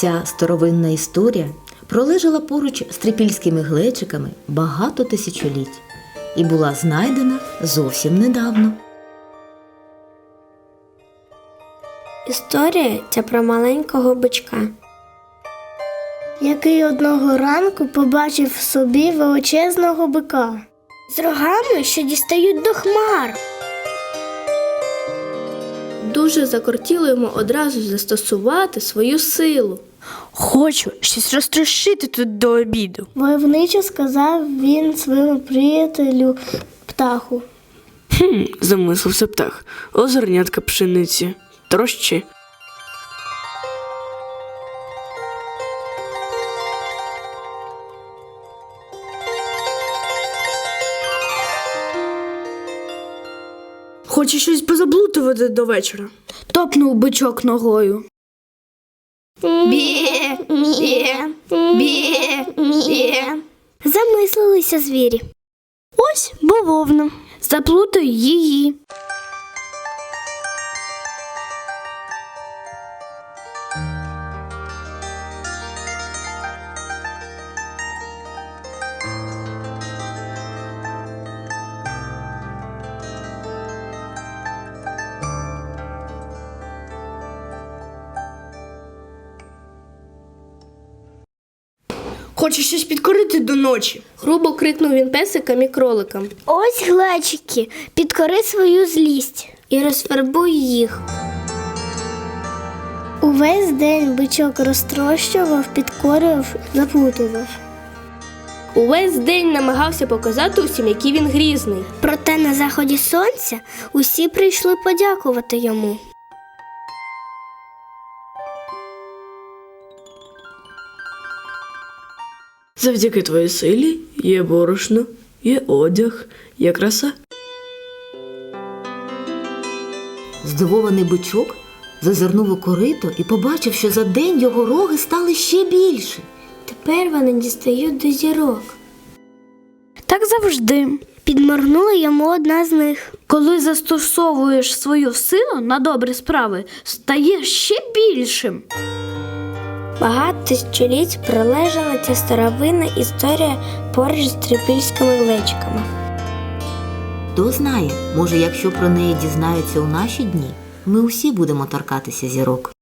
Ця старовинна історія пролежала поруч з трипільськими глечиками багато тисячоліть і була знайдена зовсім недавно. Історія ця про маленького бичка. який одного ранку побачив в собі величезного бика з рогами, що дістають до хмар. Дуже закортіло йому одразу застосувати свою силу. Хочу щось розтрощити тут до обіду. Войовничо сказав він своєму приятелю птаху. Хм, замислився птах. Озернятка пшениці. Трощі. Хоче щось позаблутувати до вечора. Топнув бичок ногою. Бє, бі, бє, бє. Замислилися звірі. Ось бововна. Заплутаю її. Хочу щось підкорити до ночі. Грубо крикнув він песикам і кроликам. Ось глечики, підкори свою злість. І розфарбуй їх. Увесь день бичок розтрощував, підкорював, заплутував. Увесь день намагався показати усім, який він грізний. Проте на заході сонця усі прийшли подякувати йому. Завдяки твоїй силі є борошно, є одяг, є краса. Здивований бичок зазирнув у корито і побачив, що за день його роги стали ще більше. Тепер вони дістають до зірок. Так завжди. Підморгнула йому одна з них. Коли застосовуєш свою силу на добрі справи, стаєш ще більшим. Багато тисячоліть пролежала ця старовинна історія поруч з трипільськими личками. Хто знає, може, якщо про неї дізнаються у наші дні, ми усі будемо торкатися зірок.